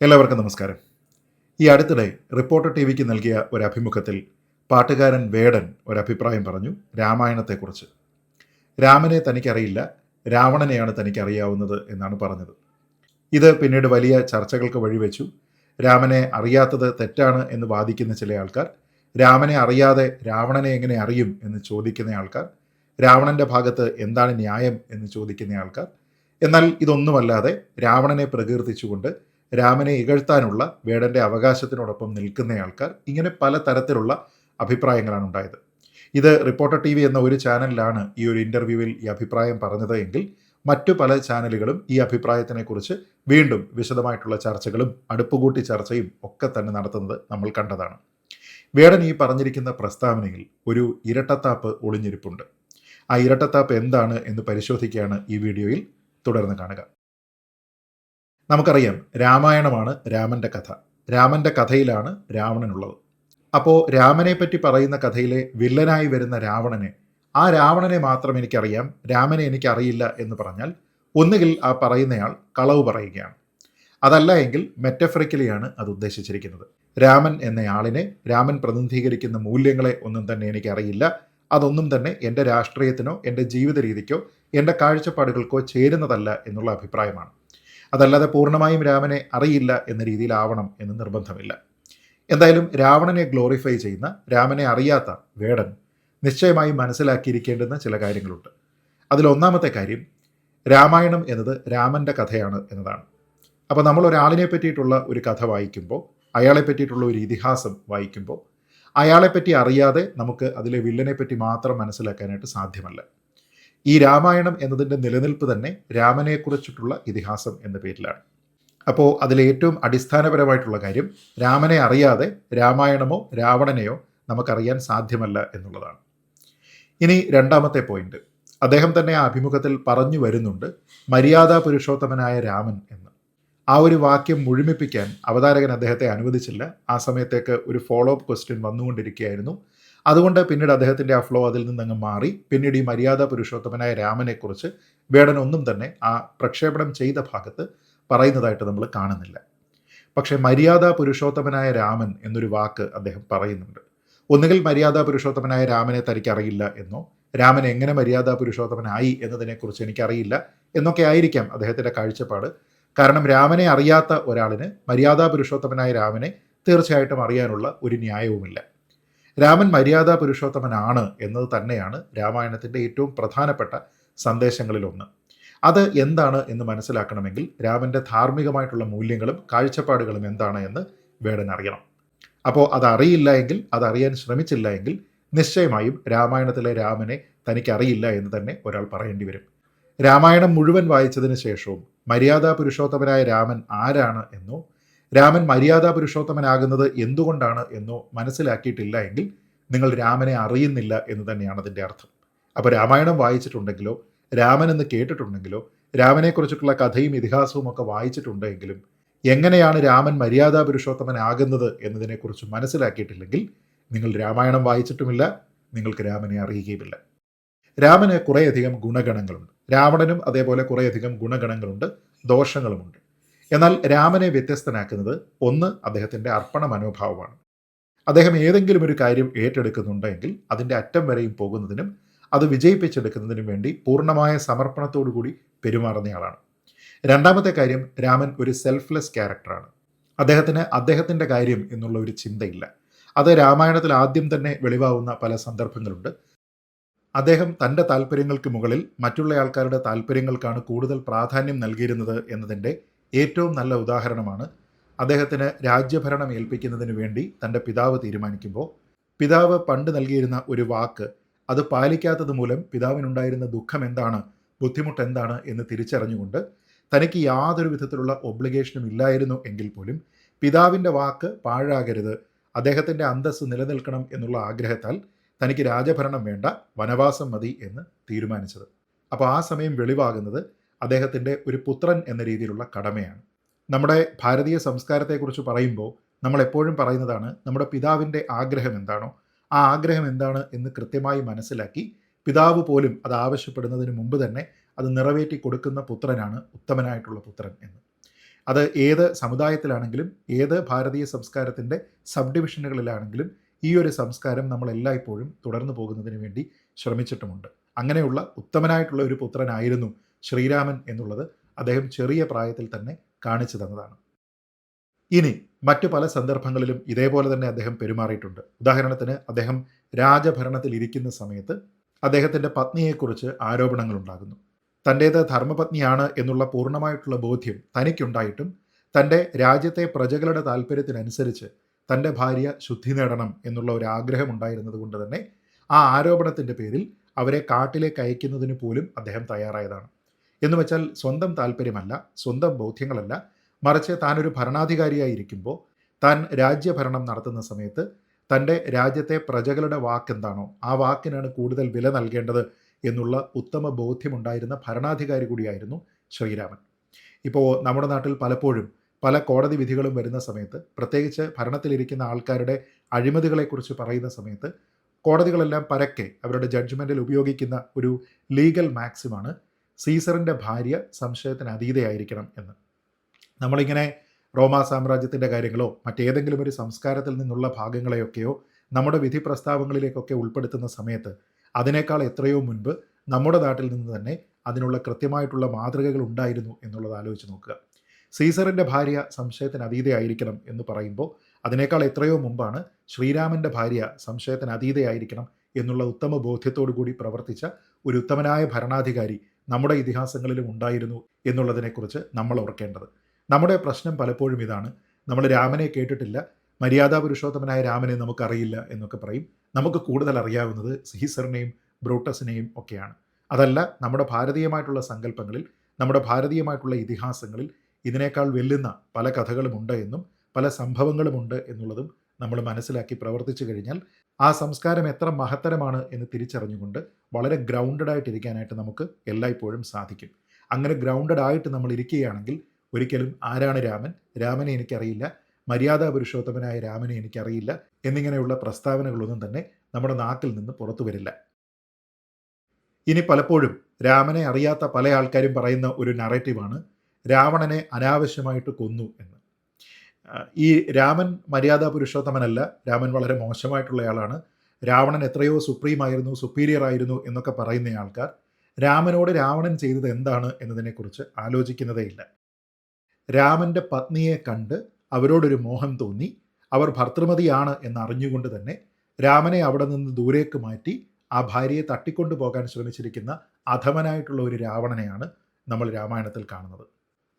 എല്ലാവർക്കും നമസ്കാരം. ഈ അടുത്തിടെ റിപ്പോർട്ടർ ടി വിക്ക് നൽകിയ ഒരു അഭിമുഖത്തിൽ പാട്ടുകാരൻ വേടൻ ഒരു അഭിപ്രായം പറഞ്ഞു രാമായണത്തെക്കുറിച്ച്. രാമനെ തനിക്കറിയില്ല രാവണനെയാണ് തനിക്കറിയാവുന്നത് എന്നാണ് പറഞ്ഞത്. ഇത് പിന്നീട് വലിയ ചർച്ചകൾക്ക് വഴിവെച്ചു. രാമനെ അറിയാത്തത് തെറ്റാണ് എന്ന് വാദിക്കുന്ന ചില ആൾക്കാർ രാമനെ അറിയാതെ രാവണനെ എങ്ങനെ അറിയും എന്ന് ചോദിക്കുന്ന ആൾക്കാർ രാവണന്റെ ഭാഗത്ത് എന്താണ് ന്യായം എന്ന് ചോദിക്കുന്ന ആൾക്കാർ. എന്നാൽ ഇതൊന്നുമല്ലാതെ രാവണനെ പ്രകീർത്തിച്ചുകൊണ്ട് രാമനെ ഇകഴ്ത്താനുള്ള വേടന്റെ അവകാശത്തിനോടൊപ്പം നിൽക്കുന്ന ആൾക്കാർ ഇങ്ങനെ പല തരത്തിലുള്ള അഭിപ്രായങ്ങളാണ് ഉണ്ടായത്. ഇത് റിപ്പോർട്ടർ ടി എന്ന ഒരു ചാനലിലാണ് ഈ ഒരു ഇന്റർവ്യൂവിൽ ഈ അഭിപ്രായം പറഞ്ഞത് എങ്കിൽ മറ്റു പല ചാനലുകളും ഈ അഭിപ്രായത്തിനെക്കുറിച്ച് വീണ്ടും വിശദമായിട്ടുള്ള ചർച്ചകളും അടുപ്പുകൂട്ടി ചർച്ചയും ഒക്കെ തന്നെ നടത്തുന്നത് നമ്മൾ കണ്ടതാണ്. വേടൻ ഈ പറഞ്ഞിരിക്കുന്ന പ്രസ്താവനയിൽ ഒരു ഇരട്ടത്താപ്പ് ഒളിഞ്ഞിരിപ്പുണ്ട്. ആ ഇരട്ടത്താപ്പ് എന്താണ് എന്ന് പരിശോധിക്കുകയാണ് ഈ വീഡിയോയിൽ തുടർന്ന് കാണുക. നമുക്കറിയാം രാമായണമാണ് രാമന്റെ കഥ. രാമന്റെ കഥയിലാണ് രാവണനുള്ളത്. അപ്പോൾ രാമനെ പറ്റി പറയുന്ന കഥയിലെ വില്ലനായി വരുന്ന രാവണനെ ആ രാവണനെ മാത്രം എനിക്കറിയാം രാമനെ എനിക്കറിയില്ല എന്ന് പറഞ്ഞാൽ ഒന്നുകിൽ ആ പറയുന്നയാൾ കളവ് പറയുകയാണ്. അതല്ല എങ്കിൽ മെറ്റഫറിക്കലിയാണ് അത് ഉദ്ദേശിച്ചിരിക്കുന്നത്. രാമൻ എന്നയാളിനെ രാമൻ പ്രതിനിധീകരിക്കുന്ന മൂല്യങ്ങളെ ഒന്നും തന്നെ എനിക്കറിയില്ല. അതൊന്നും തന്നെ എന്റെ രാഷ്ട്രീയത്തിനോ എന്റെ ജീവിത രീതിക്കോ എന്റെ കാഴ്ചപ്പാടുകൾക്കോ ചേരുന്നതല്ല എന്നുള്ള അഭിപ്രായമാണ്. അതല്ലാതെ പൂർണമായും രാമനെ അറിയില്ല എന്ന രീതിയിലാവണം എന്ന് നിർബന്ധമില്ല. എന്തായാലും രാവണനെ ഗ്ലോറിഫൈ ചെയ്യുന്ന രാമനെ അറിയാത്ത വേടൻ നിശ്ചയമായും മനസ്സിലാക്കിയിരിക്കേണ്ടുന്ന ചില കാര്യങ്ങളുണ്ട്. അതിലൊന്നാമത്തെ കാര്യം രാമായണം എന്നത് രാമന്റെ കഥയാണ് എന്നതാണ്. അപ്പോൾ നമ്മൾ ഒരാളിനെ പറ്റിയിട്ടുള്ള ഒരു കഥ വായിക്കുമ്പോൾ അയാളെ പറ്റിയിട്ടുള്ള ഒരു ഇതിഹാസം വായിക്കുമ്പോൾ അയാളെപ്പറ്റി അറിയാതെ നമുക്ക് അതിലെ വില്ലനെ പറ്റി മാത്രം മനസ്സിലാക്കാനായിട്ട് സാധ്യമല്ല. ഈ രാമായണം എന്നതിന്റെ നിലനിൽപ്പ് തന്നെ രാമനെക്കുറിച്ചിട്ടുള്ള ഇതിഹാസം എന്ന പേരിലാണ്. അപ്പോൾ അതിലെ ഏറ്റവും അടിസ്ഥാനപരമായിട്ടുള്ള കാര്യം രാമനെ അറിയാതെ രാമായണമോ രാവണനെയോ നമുക്കറിയാൻ സാധ്യമല്ല എന്നുള്ളതാണ്. ഇനി രണ്ടാമത്തെ പോയിന്റ് അദ്ദേഹം തന്നെ ആ അഭിമുഖത്തിൽ പറഞ്ഞു വരുന്നുണ്ട് മര്യാദാ പുരുഷോത്തമനായ രാമൻ എന്ന്. ആ ഒരു വാക്യം മുഴുമിപ്പിക്കാൻ അവതാരകൻ അദ്ദേഹത്തെ അനുവദിച്ചില്ല. ആ സമയത്തേക്ക് ഒരു ഫോളോ അപ്പ് ക്വസ്റ്റ്യൻ വന്നുകൊണ്ടിരിക്കുകയായിരുന്നു. അതുകൊണ്ട് പിന്നീട് അദ്ദേഹത്തിന്റെ ആ ഫ്ലോ അതിൽ നിന്നങ്ങ് മാറി. പിന്നീട് ഈ മര്യാദ പുരുഷോത്തമനായ രാമനെക്കുറിച്ച് വേടൻ ഒന്നും തന്നെ ആ പ്രക്ഷേപണം ചെയ്ത ഭാഗത്ത് പറയുന്നതായിട്ട് നമ്മൾ കാണുന്നില്ല. പക്ഷേ മര്യാദ പുരുഷോത്തമനായ രാമൻ എന്നൊരു വാക്ക് അദ്ദേഹം പറയുന്നുണ്ട്. ഒന്നുകിൽ മര്യാദ പുരുഷോത്തമനായ രാമനെ തനിക്കറിയില്ല എന്നോ രാമൻ എങ്ങനെ മര്യാദ പുരുഷോത്തമനായി എന്നതിനെക്കുറിച്ച് എനിക്കറിയില്ല എന്നൊക്കെ ആയിരിക്കാം അദ്ദേഹത്തിന്റെ കാഴ്ചപ്പാട്. കാരണം രാമനെ അറിയാത്ത ഒരാളിന് മര്യാദ പുരുഷോത്തമനായ രാമനെ തീർച്ചയായിട്ടും അറിയാനുള്ള ഒരു ന്യായവുമില്ല. രാമൻ മര്യാദാ പുരുഷോത്തമനാണ് എന്നത് തന്നെയാണ് രാമായണത്തിന്റെ ഏറ്റവും പ്രധാനപ്പെട്ട സന്ദേശങ്ങളിലൊന്ന്. അത് എന്താണ് എന്ന് മനസ്സിലാക്കണമെങ്കിൽ രാമന്റെ ധാർമ്മികമായിട്ടുള്ള മൂല്യങ്ങളും കാഴ്ചപ്പാടുകളും എന്താണ് എന്ന് വേടൻ അറിയണം. അപ്പോൾ അതറിയില്ല എങ്കിൽ അതറിയാൻ ശ്രമിച്ചില്ല എങ്കിൽ നിശ്ചയമായും രാമായണത്തിലെ രാമനെ തനിക്കറിയില്ല എന്ന് തന്നെ ഒരാൾ പറയേണ്ടി വരും. രാമായണം മുഴുവൻ വായിച്ചതിന് ശേഷവും മര്യാദാ പുരുഷോത്തമനായ രാമൻ ആരാണ് എന്നോ രാമൻ മര്യാദാ പുരുഷോത്തമനാകുന്നത് എന്തുകൊണ്ടാണ് എന്നോ മനസ്സിലാക്കിയിട്ടില്ല എങ്കിൽ നിങ്ങൾ രാമനെ അറിയുന്നില്ല എന്ന് തന്നെയാണ് അതിന്റെ അർത്ഥം. അപ്പോൾ രാമായണം വായിച്ചിട്ടുണ്ടെങ്കിലോ രാമൻ എന്ന് കേട്ടിട്ടുണ്ടെങ്കിലോ രാമനെക്കുറിച്ചിട്ടുള്ള കഥയും ഇതിഹാസവും ഒക്കെ വായിച്ചിട്ടുണ്ടെങ്കിലും എങ്ങനെയാണ് രാമൻ മര്യാദാ പുരുഷോത്തമനാകുന്നത് എന്നതിനെക്കുറിച്ച് മനസ്സിലാക്കിയിട്ടില്ലെങ്കിൽ നിങ്ങൾ രാമായണം വായിച്ചിട്ടുമില്ല നിങ്ങൾക്ക് രാമനെ അറിയുകയുമില്ല. രാമന് കുറേയധികം ഗുണഗണങ്ങളുണ്ട്. രാവണനും അതേപോലെ കുറേയധികം ഗുണഗണങ്ങളുണ്ട് ദോഷങ്ങളുമുണ്ട്. എന്നാൽ രാമനെ വ്യത്യസ്തനാക്കുന്നത് ഒന്ന് അദ്ദേഹത്തിന്റെ അർപ്പണ മനോഭാവമാണ്. അദ്ദേഹം ഏതെങ്കിലും ഒരു കാര്യം ഏറ്റെടുക്കുന്നുണ്ടെങ്കിൽ അതിന്റെ അറ്റം വരെയും പോകുന്നതിനും അത് വിജയിപ്പിച്ചെടുക്കുന്നതിനും വേണ്ടി പൂർണമായ സമർപ്പണത്തോടു കൂടി പെരുമാറുന്നയാളാണ് രണ്ടാമത്തെ കാര്യം രാമൻ ഒരു സെൽഫ്ലെസ് ക്യാരക്ടറാണ് അദ്ദേഹത്തിന് അദ്ദേഹത്തിന്റെ കാര്യം എന്നുള്ള ഒരു ചിന്തയില്ല. അത് രാമായണത്തിൽ ആദ്യം തന്നെ വെളിവാവുന്ന പല സന്ദർഭങ്ങളുണ്ട്. അദ്ദേഹം തന്റെ താല്പര്യങ്ങൾക്ക് മുകളിൽ മറ്റുള്ള ആൾക്കാരുടെ താല്പര്യങ്ങൾക്കാണ് കൂടുതൽ പ്രാധാന്യം നൽകിയിരുന്നത് എന്നതിന്റെ ഏറ്റവും നല്ല ഉദാഹരണമാണ് അദ്ദേഹത്തിന് രാജ്യഭരണം ഏൽപ്പിക്കുന്നതിന് വേണ്ടി തന്റെ പിതാവ് തീരുമാനിക്കുമ്പോൾ പിതാവ് പണ്ട് നൽകിയിരുന്ന ഒരു വാക്ക് അത് പാലിക്കാത്തത് മൂലം പിതാവിനുണ്ടായിരുന്ന ദുഃഖം എന്താണ് ബുദ്ധിമുട്ട് എന്താണ് എന്ന് തിരിച്ചറിഞ്ഞുകൊണ്ട് തനിക്ക് യാതൊരു വിധത്തിലുള്ള ഒബ്ലിഗേഷനും ഇല്ലായിരുന്നു എങ്കിൽ പോലും പിതാവിന്റെ വാക്ക് പാഴാകരുത് അദ്ദേഹത്തിന്റെ അന്തസ്സ് നിലനിൽക്കണം എന്നുള്ള ആഗ്രഹത്താൽ തനിക്ക് രാജഭരണം വേണ്ട വനവാസം മതി എന്ന് തീരുമാനിച്ചത്. അപ്പോൾ ആ സമയം വെളിവാകുന്നത് അദ്ദേഹത്തിന്റെ ഒരു പുത്രൻ എന്ന രീതിയിലുള്ള കടമയാണ്. നമ്മുടെ ഭാരതീയ സംസ്കാരത്തെക്കുറിച്ച് പറയുമ്പോൾ നമ്മൾ എപ്പോഴും പറയുന്നതാണ് നമ്മുടെ പിതാവിന്റെ ആഗ്രഹം എന്താണോ ആ ആഗ്രഹം എന്താണ് എന്ന് കൃത്യമായി മനസ്സിലാക്കി പിതാവ് പോലും അത് ആവശ്യപ്പെടുന്നതിന് മുമ്പ് തന്നെ അത് നിറവേറ്റി കൊടുക്കുന്ന പുത്രനാണ് ഉത്തമനായിട്ടുള്ള പുത്രൻ എന്ന്. അത് ഏത് സമുദായത്തിലാണെങ്കിലും ഏത് ഭാരതീയ സംസ്കാരത്തിന്റെ സബ് ഡിവിഷനുകളിലാണെങ്കിലും ഈ ഒരു സംസ്കാരം നമ്മൾ എല്ലായ്പ്പോഴും തുടർന്നു പോകുന്നതിന് വേണ്ടി ശ്രമിച്ചിട്ടുമുണ്ട്. അങ്ങനെയുള്ള ഉത്തമനായിട്ടുള്ള ഒരു പുത്രനായിരുന്നു ശ്രീരാമൻ എന്നുള്ളത് അദ്ദേഹം ചെറിയ പ്രായത്തിൽ തന്നെ കാണിച്ചു തന്നതാണ്. ഇനി മറ്റു പല സന്ദർഭങ്ങളിലും ഇതേപോലെ തന്നെ അദ്ദേഹം പെരുമാറിയിട്ടുണ്ട്. ഉദാഹരണത്തിന് അദ്ദേഹം രാജഭരണത്തിൽ ഇരിക്കുന്ന സമയത്ത് അദ്ദേഹത്തിന്റെ പത്നിയെക്കുറിച്ച് ആരോപണങ്ങൾ ഉണ്ടാകുന്നു തന്റേത് ധർമ്മപത്നിയാണ് എന്നുള്ള പൂർണമായിട്ടുള്ള ബോധ്യം തനിക്കുണ്ടായിട്ടും തന്റെ രാജ്യത്തെ പ്രജകളുടെ താല്പര്യത്തിനനുസരിച്ച് തന്റെ ഭാര്യ ശുദ്ധി നേടണം എന്നുള്ള ഒരു ആഗ്രഹം ഉണ്ടായിരുന്നത് കൊണ്ട് തന്നെ ആ ആരോപണത്തിന്റെ പേരിൽ അവരെ കാട്ടിലേക്ക് അയക്കുന്നതിന് പോലും അദ്ദേഹം തയ്യാറായതാണ്. എന്ന് വെച്ചാൽ സ്വന്തം താല്പര്യമല്ല സ്വന്തം ബോധ്യങ്ങളല്ല. മറിച്ച് താനൊരു ഭരണാധികാരിയായിരിക്കുമ്പോൾ താൻ രാജ്യഭരണം നടത്തുന്ന സമയത്ത് തന്റെ രാജ്യത്തെ പ്രജകളുടെ വാക്കെന്താണോ ആ വാക്കിനാണ് കൂടുതൽ വില നൽകേണ്ടത് എന്നുള്ള ഉത്തമ ബോധ്യമുണ്ടായിരുന്ന ഭരണാധികാരി കൂടിയായിരുന്നു ശ്രീരാമൻ. ഇപ്പോൾ നമ്മുടെ നാട്ടിൽ പലപ്പോഴും പല കോടതി വിധികളും വരുന്ന സമയത്ത് പ്രത്യേകിച്ച് ഭരണത്തിലിരിക്കുന്ന ആൾക്കാരുടെ അഴിമതികളെക്കുറിച്ച് പറയുന്ന സമയത്ത് കോടതികളെല്ലാം പരക്കെ അവരുടെ ജഡ്ജ്മെന്റിൽ ഉപയോഗിക്കുന്ന ഒരു ലീഗൽ മാക്സിമാണ് സീസറിന്റെ ഭാര്യ സംശയത്തിന് അതീതയായിരിക്കണം എന്ന്. നമ്മളിങ്ങനെ റോമാ സാമ്രാജ്യത്തിന്റെ കാര്യങ്ങളോ മറ്റേതെങ്കിലും ഒരു സംസ്കാരത്തിൽ നിന്നുള്ള ഭാഗങ്ങളെയൊക്കെയോ നമ്മുടെ വിധി പ്രസ്താവങ്ങളിലേക്കൊക്കെ ഉൾപ്പെടുത്തുന്ന സമയത്ത് അതിനേക്കാൾ എത്രയോ മുൻപ് നമ്മുടെ നാട്ടിൽ നിന്ന് തന്നെ അതിനുള്ള കൃത്യമായിട്ടുള്ള മാതൃകകൾ ഉണ്ടായിരുന്നു എന്നുള്ളത് ആലോചിച്ച് നോക്കുക. സീസറിന്റെ ഭാര്യ സംശയത്തിന് അതീതയായിരിക്കണം എന്ന് പറയുമ്പോൾ അതിനേക്കാൾ എത്രയോ മുമ്പാണ് ശ്രീരാമന്റെ ഭാര്യ സംശയത്തിന് അതീതയായിരിക്കണം എന്നുള്ള ഉത്തമ ബോധ്യത്തോടു കൂടി പ്രവർത്തിച്ച ഒരു ഉത്തമനായ ഭരണാധികാരി നമ്മുടെ ഇതിഹാസങ്ങളിലും ഉണ്ടായിരുന്നു എന്നുള്ളതിനെക്കുറിച്ച് നമ്മൾ ഓർക്കേണ്ടത്. നമ്മുടെ പ്രശ്നം പലപ്പോഴും ഇതാണ്. നമ്മൾ രാമനെ കേട്ടിട്ടില്ല. മര്യാദാ പുരുഷോത്തമനായ രാമനെ നമുക്കറിയില്ല എന്നൊക്കെ പറയും. നമുക്ക് കൂടുതൽ അറിയാവുന്നത് സീസറിനെയും ബ്രൂട്ടസിനെയും ഒക്കെയാണ്. അതല്ല നമ്മുടെ ഭാരതീയമായിട്ടുള്ള സങ്കല്പങ്ങളിൽ നമ്മുടെ ഭാരതീയമായിട്ടുള്ള ഇതിഹാസങ്ങളിൽ ഇതിനേക്കാൾ വെല്ലുന്ന പല കഥകളുമുണ്ട് എന്നും പല സംഭവങ്ങളുമുണ്ട് എന്നുള്ളതും നമ്മൾ മനസ്സിലാക്കി പ്രവർത്തിച്ചു കഴിഞ്ഞാൽ ആ സംസ്കാരം എത്ര മഹത്തരമാണ് എന്ന് തിരിച്ചറിഞ്ഞുകൊണ്ട് വളരെ ഗ്രൗണ്ടഡ് ആയിട്ടിരിക്കാനായിട്ട് നമുക്ക് എല്ലായ്പ്പോഴും സാധിക്കും. അങ്ങനെ ഗ്രൗണ്ടഡ് ആയിട്ട് നമ്മൾ ഇരിക്കുകയാണെങ്കിൽ ഒരിക്കലും ആരാണ് രാമൻ? രാമനെ എനിക്കറിയില്ല. മര്യാദാ പുരുഷോത്തമനായ രാമനെ എനിക്കറിയില്ല എന്നിങ്ങനെയുള്ള പ്രസ്താവനകളൊന്നും തന്നെ നമ്മുടെ നാക്കിൽ നിന്ന് പുറത്തു വരില്ല. ഇനി പലപ്പോഴും രാമനെ അറിയാത്ത പല ആൾക്കാരും പറയുന്ന ഒരു നറേറ്റീവാണ് രാവണനെ അനാവശ്യമായിട്ട് കൊന്നു എന്ന്. ഈ രാമൻ മര്യാദാ പുരുഷോത്തമനല്ല. രാമൻ വളരെ മോശമായിട്ടുള്ളയാളാണ്. രാവണൻ എത്രയോ സുപ്രീം ആയിരുന്നു സുപ്പീരിയർ ആയിരുന്നു എന്നൊക്കെ പറയുന്ന ആൾക്കാർ. രാമനോട് രാവണൻ ചെയ്തത് എന്താണ് എന്നതിനെക്കുറിച്ച് ആലോചിക്കുന്നതേയില്ല രാമന്റെ പത്നിയെ കണ്ട് അവരോടൊരു മോഹം തോന്നി. അവർ ഭർത്തൃമതിയാണ് എന്നറിഞ്ഞുകൊണ്ട് തന്നെ രാമനെ അവിടെ നിന്ന് ദൂരേക്ക് മാറ്റി ആ ഭാര്യയെ തട്ടിക്കൊണ്ടു പോകാൻ ശ്രമിച്ചിരിക്കുന്ന അധമനായിട്ടുള്ള ഒരു രാവണനെയാണ് നമ്മൾ രാമായണത്തിൽ കാണുന്നത്.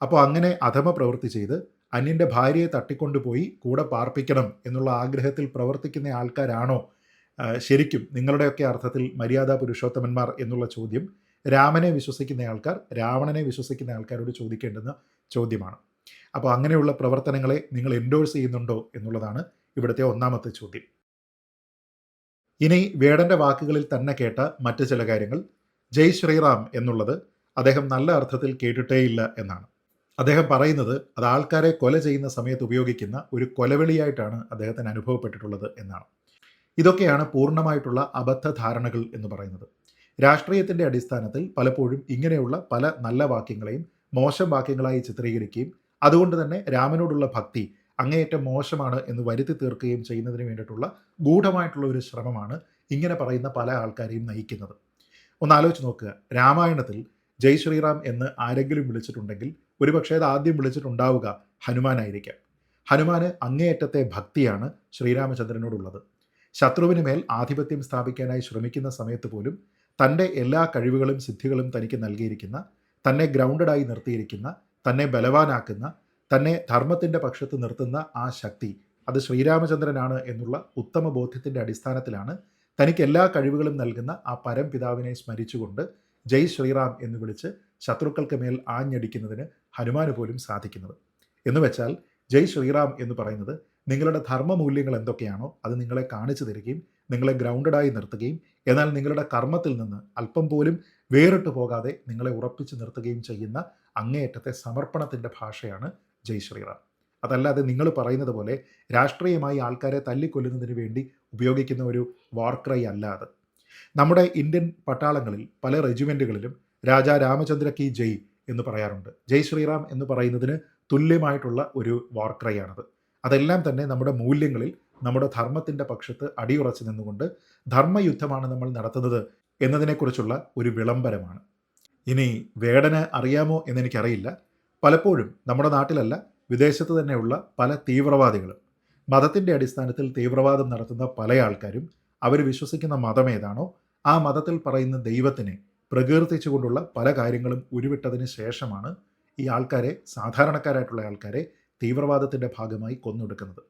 അപ്പോൾ അങ്ങനെ അധമ പ്രവൃത്തി ചെയ്ത് അന്യന്റെ ഭാര്യയെ തട്ടിക്കൊണ്ടുപോയി കൂടെ പാർപ്പിക്കണം എന്നുള്ള ആഗ്രഹത്തിൽ പ്രവർത്തിക്കുന്ന ആൾക്കാരാണോ? ശരിക്കും നിങ്ങളുടെയൊക്കെ അർത്ഥത്തിൽ മര്യാദാ പുരുഷോത്തമന്മാർ എന്നുള്ള ചോദ്യം രാമനെ വിശ്വസിക്കുന്ന ആൾക്കാർ രാവണനെ വിശ്വസിക്കുന്ന ആൾക്കാരോട് ചോദിക്കേണ്ടുന്ന ചോദ്യമാണ്. അപ്പോൾ അങ്ങനെയുള്ള പ്രവർത്തനങ്ങളെ നിങ്ങൾ എൻഡോഴ്സ് ചെയ്യുന്നുണ്ടോ എന്നുള്ളതാണ് ഇവിടുത്തെ ഒന്നാമത്തെ ചോദ്യം. ഇനി വേടന്റെ വാക്കുകളിൽ തന്നെ കേട്ട മറ്റ് ചില കാര്യങ്ങൾ. ജയ് ശ്രീറാം എന്നുള്ളത് അദ്ദേഹം നല്ല അർത്ഥത്തിൽ കേട്ടിട്ടേയില്ല എന്നാണ്. അദ്ദേഹം പറയുന്നത് അത് ആൾക്കാരെ കൊല ചെയ്യുന്ന സമയത്ത് ഉപയോഗിക്കുന്ന ഒരു കൊലവിളിയായിട്ടാണ് അദ്ദേഹത്തിന് അനുഭവപ്പെട്ടിട്ടുള്ളത് എന്നാണ്. ഇതൊക്കെയാണ് പൂർണമായിട്ടുള്ള അബദ്ധ ധാരണകൾ എന്ന് പറയുന്നത്. രാഷ്ട്രീയത്തിന്റെ അടിസ്ഥാനത്തിൽ പലപ്പോഴും ഇങ്ങനെയുള്ള പല നല്ല വാക്യങ്ങളെയും മോശം വാക്യങ്ങളായി ചിത്രീകരിക്കുകയും അതുകൊണ്ട് തന്നെ രാമനോടുള്ള ഭക്തി അങ്ങേയറ്റം മോശമാണ് എന്ന് വരുത്തി തീർക്കുകയും ചെയ്യുന്നതിന് വേണ്ടിയിട്ടുള്ള ഗൂഢമായിട്ടുള്ള ഒരു ശ്രമമാണ് ഇങ്ങനെ പറയുന്ന പല ആൾക്കാരെയും നയിക്കുന്നത്. ഒന്ന് ആലോചിച്ച് നോക്കുക. രാമായണത്തിൽ ജയ് ശ്രീറാം എന്ന് ആരെങ്കിലും വിളിച്ചിട്ടുണ്ടെങ്കിൽ ഒരുപക്ഷെ അത് ആദ്യം വിളിച്ചിട്ടുണ്ടാവുക ഹനുമാനായിരിക്കാം. ഹനുമാന് അങ്ങേയറ്റത്തെ ഭക്തിയാണ് ശ്രീരാമചന്ദ്രനോടുള്ളത്. ശത്രുവിന് മേൽ ആധിപത്യം സ്ഥാപിക്കാനായി ശ്രമിക്കുന്ന സമയത്ത് പോലും തന്റെ എല്ലാ കഴിവുകളും സിദ്ധികളും തനിക്ക് നൽകിയിരിക്കുന്ന തന്നെ ഗ്രൗണ്ടഡായി നിർത്തിയിരിക്കുന്ന തന്നെ ബലവാനാക്കുന്ന തന്നെ ധർമ്മത്തിന്റെ പക്ഷത്ത് നിർത്തുന്ന ആ ശക്തി അത് ശ്രീരാമചന്ദ്രനാണ് എന്നുള്ള ഉത്തമ ബോധ്യത്തിന്റെ അടിസ്ഥാനത്തിലാണ് തനിക്ക് എല്ലാ കഴിവുകളും നൽകുന്ന ആ പരംപിതാവിനെ സ്മരിച്ചുകൊണ്ട് ജയ് ശ്രീറാം എന്ന് വിളിച്ച് ശത്രുക്കൾക്ക് മേൽ ആഞ്ഞടിക്കുന്നതിന് ഹനുമാന് പോലും സാധിക്കുന്നത്. എന്ന് വെച്ചാൽ ജയ് ശ്രീറാം എന്ന് പറയുന്നത് നിങ്ങളുടെ ധർമ്മമൂല്യങ്ങൾ എന്തൊക്കെയാണോ അത് നിങ്ങളെ കാണിച്ചു തരികയും നിങ്ങളെ ഗ്രൗണ്ടഡായി നിർത്തുകയും എന്നാൽ നിങ്ങളുടെ കർമ്മത്തിൽ നിന്ന് അല്പം പോലും വേറിട്ട് പോകാതെ നിങ്ങളെ ഉറപ്പിച്ചു നിർത്തുകയും ചെയ്യുന്ന അങ്ങേയറ്റത്തെ സമർപ്പണത്തിന്റെ ഭാഷയാണ് ജയ് ശ്രീറാം. അതല്ലാതെ നിങ്ങൾ പറയുന്നത് പോലെ രാഷ്ട്രീയമായി ആൾക്കാരെ തല്ലിക്കൊല്ലുന്നതിന് വേണ്ടി ഉപയോഗിക്കുന്ന ഒരു വാർക്രൈ അല്ല അത്. നമ്മുടെ ഇന്ത്യൻ പട്ടാളങ്ങളിൽ പല റെജിമെന്റുകളിലും രാജാ രാമചന്ദ്ര കി ജയ് എന്ന് പറയാറുണ്ട്. ജയ് ശ്രീറാം എന്ന് പറയുന്നതിന് തുല്യമായിട്ടുള്ള ഒരു വാർക്രയാണത് അതെല്ലാം തന്നെ നമ്മുടെ മൂല്യങ്ങളിൽ നമ്മുടെ ധർമ്മത്തിന്റെ പക്ഷത്ത് അടിയുറച്ചു നിന്നുകൊണ്ട് ധർമ്മയുദ്ധമാണ് നമ്മൾ നടത്തുന്നത് എന്നതിനെക്കുറിച്ചുള്ള ഒരു വിളംബരമാണ്. ഇനി വേടന് അറിയാമോ എന്നെനിക്കറിയില്ല. പലപ്പോഴും നമ്മുടെ നാട്ടിലല്ല വിദേശത്ത് തന്നെയുള്ള പല തീവ്രവാദികളും. മതത്തിന്റെ അടിസ്ഥാനത്തിൽ തീവ്രവാദം നടത്തുന്ന പല ആൾക്കാരും അവർ വിശ്വസിക്കുന്ന മതം ഏതാണോ ആ മതത്തിൽ പറയുന്ന ദൈവത്തിനെ പ്രകീർത്തിച്ചുകൊണ്ടുള്ള പല കാര്യങ്ങളും ഉരുവിട്ടതിന് ശേഷമാണ് ഈ ആൾക്കാരെ സാധാരണക്കാരായിട്ടുള്ള ആൾക്കാരെ തീവ്രവാദത്തിന്റെ ഭാഗമായി കൊന്നൊടുക്കുന്നത്.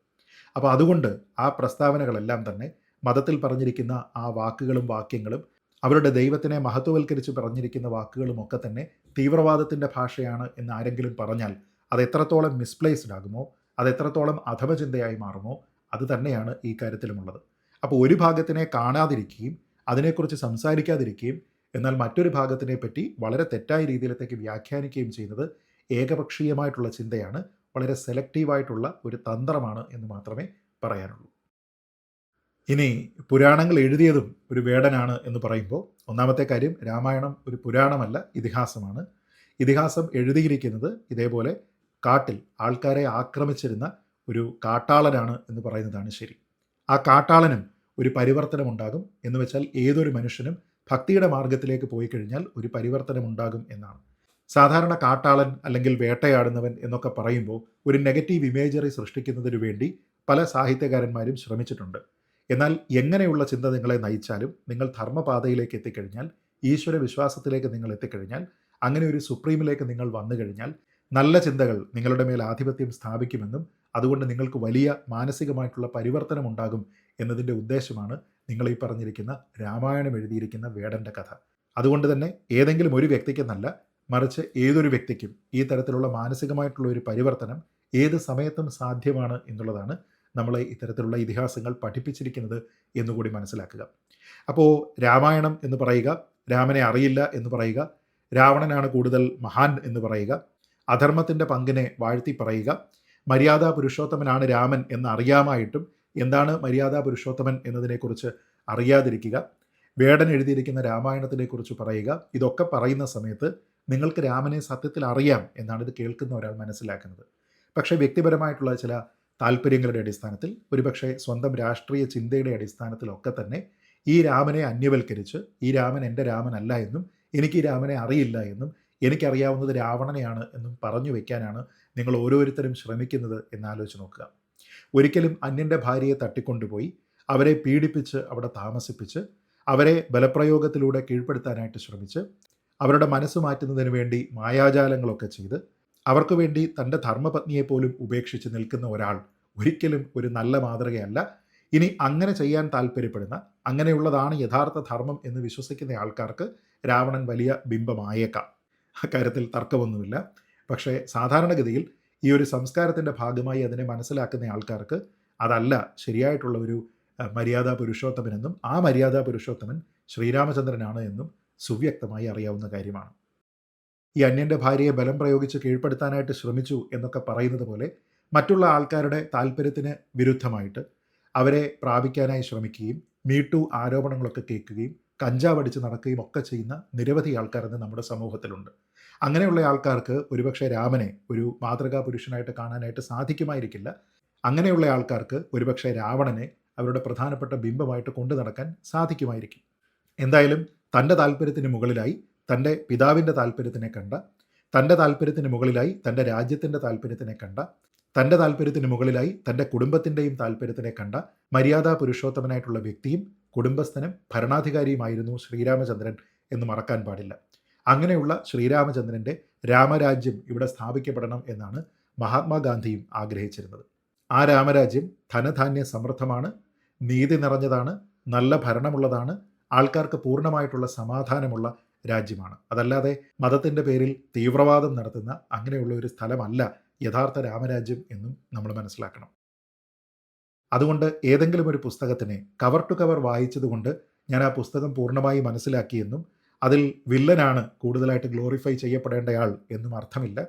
അപ്പോൾ അതുകൊണ്ട് ആ പ്രസ്താവനകളെല്ലാം തന്നെ മതത്തിൽ പറഞ്ഞിരിക്കുന്ന ആ വാക്കുകളും വാക്യങ്ങളും അവരുടെ ദൈവത്തിനെ മഹത്വവൽക്കരിച്ച് പറഞ്ഞിരിക്കുന്ന വാക്കുകളും ഒക്കെ തന്നെ തീവ്രവാദത്തിന്റെ ഭാഷയാണ് എന്ന് ആരെങ്കിലും പറഞ്ഞാൽ അത് എത്രത്തോളം മിസ്പ്ലേസ്ഡ് ആകുമോ അത് എത്രത്തോളം അധമചിന്തയായി മാറുമോ അത് തന്നെയാണ് ഈ കാര്യത്തിലുമുള്ളത്. അപ്പോൾ ഒരു ഭാഗത്തിനെ കാണാതിരിക്കുകയും അതിനെക്കുറിച്ച് സംസാരിക്കാതിരിക്കുകയും എന്നാൽ മറ്റൊരു ഭാഗത്തിനെ പറ്റി വളരെ തെറ്റായ രീതിയിലത്തേക്ക് വ്യാഖ്യാനിക്കുകയും ചെയ്യുന്നത് ഏകപക്ഷീയമായിട്ടുള്ള ചിന്തയാണ് വളരെ സെലക്റ്റീവായിട്ടുള്ള ഒരു തന്ത്രമാണ് എന്ന് മാത്രമേ പറയാനുള്ളൂ. ഇനി പുരാണങ്ങൾ എഴുതിയതും ഒരു വേടനാണ് എന്ന് പറയുമ്പോൾ ഒന്നാമത്തെ കാര്യം രാമായണം ഒരു പുരാണമല്ല ഇതിഹാസമാണ്. ഇതിഹാസം എഴുതിയിരിക്കുന്നത് ഇതേപോലെ കാട്ടിൽ ആൾക്കാരെ ആക്രമിച്ചിരുന്ന ഒരു കാട്ടാളനാണ് എന്ന് പറയുന്നതാണ് ശരി. ആ കാട്ടാളനും ഒരു പരിവർത്തനം ഉണ്ടാകും എന്ന് വെച്ചാൽ ഏതൊരു മനുഷ്യനും ഭക്തിയുടെ മാർഗത്തിലേക്ക് പോയി കഴിഞ്ഞാൽ ഒരു പരിവർത്തനം ഉണ്ടാകും എന്നാണ്. സാധാരണ കാട്ടാളൻ അല്ലെങ്കിൽ വേട്ടയാടുന്നവൻ എന്നൊക്കെ പറയുമ്പോൾ ഒരു നെഗറ്റീവ് ഇമേജറി സൃഷ്ടിക്കുന്നതിന് വേണ്ടി പല സാഹിത്യകാരന്മാരും ശ്രമിച്ചിട്ടുണ്ട്. എന്നാൽ എങ്ങനെയുള്ള ചിന്ത നിങ്ങളെ നയിച്ചാലും നിങ്ങൾ ധർമ്മപാതയിലേക്ക് എത്തിക്കഴിഞ്ഞാൽ ഈശ്വര വിശ്വാസത്തിലേക്ക് നിങ്ങൾ എത്തിക്കഴിഞ്ഞാൽ അങ്ങനെ ഒരു സുപ്രീമിലേക്ക് നിങ്ങൾ വന്നു കഴിഞ്ഞാൽ നല്ല ചിന്തകൾ നിങ്ങളുടെ മേൽ ആധിപത്യം സ്ഥാപിക്കുമെന്നും അതുകൊണ്ട് നിങ്ങൾക്ക് വലിയ മാനസികമായിട്ടുള്ള പരിവർത്തനം ഉണ്ടാകും എന്നതിന്റെ ഉദ്ദേശമാണ് നിങ്ങൾ ഈ പറഞ്ഞിരിക്കുന്ന രാമായണം എഴുതിയിരിക്കുന്ന വേടന്റെ കഥ. അതുകൊണ്ട് തന്നെ ഏതെങ്കിലും ഒരു വ്യക്തിക്കെന്നല്ല മറിച്ച് ഏതൊരു വ്യക്തിക്കും ഈ തരത്തിലുള്ള മാനസികമായിട്ടുള്ള ഒരു പരിവർത്തനം ഏത് സമയത്തും സാധ്യമാണ് എന്നുള്ളതാണ് നമ്മളെ ഇത്തരത്തിലുള്ള ഇതിഹാസങ്ങൾ പഠിപ്പിച്ചിരിക്കുന്നത് എന്നുകൂടി മനസ്സിലാക്കുക. അപ്പോൾ രാമായണം എന്ന് പറയുക രാമനെ അറിയില്ല എന്ന് പറയുക രാവണനാണ് കൂടുതൽ മഹാൻ എന്ന് പറയുക അധർമ്മത്തിന്റെ പങ്കിനെ വാഴ്ത്തി പറയുക മര്യാദാ പുരുഷോത്തമനാണ് രാമൻ എന്ന് അറിയാമായിട്ടും എന്താണ് മര്യാദാ പുരുഷോത്തമൻ എന്നതിനെക്കുറിച്ച് അറിയാതിരിക്കുക. വേടൻ എഴുതിയിരിക്കുന്ന രാമായണത്തിനെക്കുറിച്ച് പറയുക. ഇതൊക്കെ പറയുന്ന സമയത്ത് നിങ്ങൾക്ക് രാമനെ സത്യത്തിൽ അറിയാം എന്നാണ് ഇത് കേൾക്കുന്ന ഒരാൾ മനസ്സിലാക്കുന്നത്. പക്ഷേ വ്യക്തിപരമായിട്ടുള്ള ചില താല്പര്യങ്ങളുടെ അടിസ്ഥാനത്തിൽ ഒരുപക്ഷെ സ്വന്തം രാഷ്ട്രീയ ചിന്തയുടെ അടിസ്ഥാനത്തിലൊക്കെ തന്നെ ഈ രാമനെ അന്യവൽക്കരിച്ച് ഈ രാമൻ എന്റെ രാമനല്ല എന്നും എനിക്ക് ഈ രാമനെ അറിയില്ല എന്നും എനിക്കറിയാവുന്നത് രാവണനെയാണ് എന്നും പറഞ്ഞു വയ്ക്കാനാണ് നിങ്ങൾ ഓരോരുത്തരും ശ്രമിക്കുന്നത് എന്നാലോചിച്ച് നോക്കുക. ഒരിക്കലും അന്യന്റെ ഭാര്യയെ തട്ടിക്കൊണ്ടുപോയി അവരെ പീഡിപ്പിച്ച് അവിടെ താമസിപ്പിച്ച് അവരെ ബലപ്രയോഗത്തിലൂടെ കീഴ്പ്പെടുത്താനായിട്ട് ശ്രമിച്ച് അവരുടെ മനസ്സ് മാറ്റുന്നതിന് വേണ്ടി മായാജാലങ്ങളൊക്കെ ചെയ്ത് അവർക്ക് വേണ്ടി തന്റെ ധർമ്മപത്നിയെ പോലും ഉപേക്ഷിച്ച് നിൽക്കുന്ന ഒരാൾ ഒരിക്കലും ഒരു നല്ല മാതൃകയല്ല. ഇനി അങ്ങനെ ചെയ്യാൻ താല്പര്യപ്പെടുന്ന അങ്ങനെയുള്ളതാണ് യഥാർത്ഥ ധർമ്മം എന്ന് വിശ്വസിക്കുന്ന ആൾക്കാർക്ക് രാവണൻ വലിയ ബിംബമായേക്കാം. അക്കാര്യത്തിൽ തർക്കമൊന്നുമില്ല. പക്ഷേ സാധാരണഗതിയിൽ ഈ ഒരു സംസ്കാരത്തിന്റെ ഭാഗമായി അതിനെ മനസ്സിലാക്കുന്ന ആൾക്കാർക്ക് അതല്ല ശരിയായിട്ടുള്ള ഒരു മര്യാദാ പുരുഷോത്തമനെന്നും ആ മര്യാദാ പുരുഷോത്തമൻ ശ്രീരാമചന്ദ്രനാണ് എന്നും സുവ്യക്തമായി അറിയാവുന്ന കാര്യമാണ്. ഈ അന്യന്റെ ഭാര്യയെ ബലം പ്രയോഗിച്ച് കീഴ്പ്പെടുത്താനായിട്ട് ശ്രമിച്ചു എന്നൊക്കെ പറയുന്നത് പോലെ മറ്റുള്ള ആൾക്കാരുടെ താല്പര്യത്തിന് വിരുദ്ധമായിട്ട് അവരെ പ്രാപിക്കാനായി ശ്രമിക്കുകയും മീട്ടു ആരോപണങ്ങളൊക്കെ കേൾക്കുകയും കഞ്ചാവടിച്ച് നടക്കുകയും ഒക്കെ ചെയ്യുന്ന നിരവധി ആൾക്കാരെന്ന് നമ്മുടെ സമൂഹത്തിലുണ്ട്. അങ്ങനെയുള്ള ആൾക്കാർക്ക് ഒരുപക്ഷെ രാമനെ ഒരു മാതൃകാ പുരുഷനായിട്ട് കാണാനായിട്ട് സാധിക്കുമായിരിക്കില്ല. അങ്ങനെയുള്ള ആൾക്കാർക്ക് ഒരുപക്ഷെ രാവണനെ അവരുടെ പ്രധാനപ്പെട്ട ബിംബമായിട്ട് കൊണ്ടു നടക്കാൻ സാധിക്കുമായിരിക്കും. എന്തായാലും തന്റെ താല്പര്യത്തിന് മുകളിലായി തന്റെ പിതാവിന്റെ താല്പര്യത്തിനെ കണ്ട തന്റെ താല്പര്യത്തിന് മുകളിലായി തന്റെ രാജ്യത്തിന്റെ താല്പര്യത്തിനെ കണ്ട തന്റെ താല്പര്യത്തിന് മുകളിലായി തന്റെ കുടുംബത്തിന്റെയും താല്പര്യത്തിനെ കണ്ട മര്യാദാ പുരുഷോത്തമനായിട്ടുള്ള വ്യക്തിയും കുടുംബസ്ഥനും ഭരണാധികാരിയുമായിരുന്നു ശ്രീരാമചന്ദ്രൻ എന്ന് മറക്കാൻ പാടില്ല. അങ്ങനെയുള്ള ശ്രീരാമചന്ദ്രന്റെ രാമരാജ്യം ഇവിടെ സ്ഥാപിക്കപ്പെടണം എന്നാണ് മഹാത്മാഗാന്ധിയും ആഗ്രഹിച്ചിരുന്നത്. ആ രാമരാജ്യം ധനധാന്യ സമൃദ്ധമാണ് നീതി നിറഞ്ഞതാണ് നല്ല ഭരണമുള്ളതാണ് ആൾക്കാർക്ക് പൂർണമായിട്ടുള്ള സമാധാനമുള്ള രാജ്യമാണ്. അതല്ലാതെ മതത്തിന്റെ പേരിൽ തീവ്രവാദം നടത്തുന്ന അങ്ങനെയുള്ള ഒരു സ്ഥലമല്ല യഥാർത്ഥ രാമരാജ്യം എന്നും നമ്മൾ മനസ്സിലാക്കണം. അതുകൊണ്ട് ഏതെങ്കിലും ഒരു പുസ്തകത്തിനെ കവർ ടു കവർ വായിച്ചതുകൊണ്ട് ഞാൻ ആ പുസ്തകം പൂർണമായി മനസ്സിലാക്കിയെന്നും അതിൽ വില്ലനാണ് കൂടുതലായിട്ട് ഗ്ലോറിഫൈ ചെയ്യപ്പെടേണ്ടയാൾ എന്നും അർത്ഥമില്ല.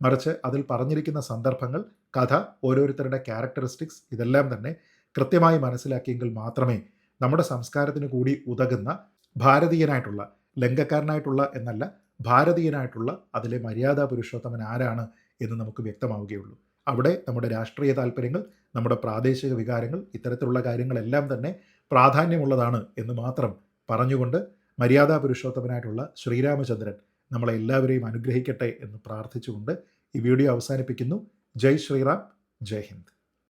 മറിച്ച് അതിൽ പറഞ്ഞിരിക്കുന്ന സന്ദർഭങ്ങൾ കഥ ഓരോരുത്തരുടെ ക്യാരക്ടറിസ്റ്റിക്സ് ഇതെല്ലാം തന്നെ കൃത്യമായി മനസ്സിലാക്കിയെങ്കിൽ മാത്രമേ നമ്മുടെ സംസ്കാരത്തിന് കൂടി ഉതകുന്ന ഭാരതീയനായിട്ടുള്ള ലങ്കക്കാരനായിട്ടുള്ള എന്നല്ല ഭാരതീയനായിട്ടുള്ള അതിലെ മര്യാദാ പുരുഷോത്തമൻ ആരാണ് എന്ന് നമുക്ക് വ്യക്തമാവുകയുള്ളൂ. അവിടെ നമ്മുടെ രാഷ്ട്രീയ താല്പര്യങ്ങൾ നമ്മുടെ പ്രാദേശിക വികാരങ്ങൾ ഇത്തരത്തിലുള്ള കാര്യങ്ങളെല്ലാം തന്നെ പ്രാധാന്യമുള്ളതാണ് എന്ന് മാത്രം പറഞ്ഞുകൊണ്ട് മര്യാദാ പുരുഷോത്തമനായിട്ടുള്ള ശ്രീരാമചന്ദ്രൻ നമ്മളെ എല്ലാവരെയും അനുഗ്രഹിക്കട്ടെ എന്ന് പ്രാർത്ഥിച്ചുകൊണ്ട് ഈ വീഡിയോ അവസാനിപ്പിക്കുന്നു. ജയ് ശ്രീറാം. ജയ് ഹിന്ദ്.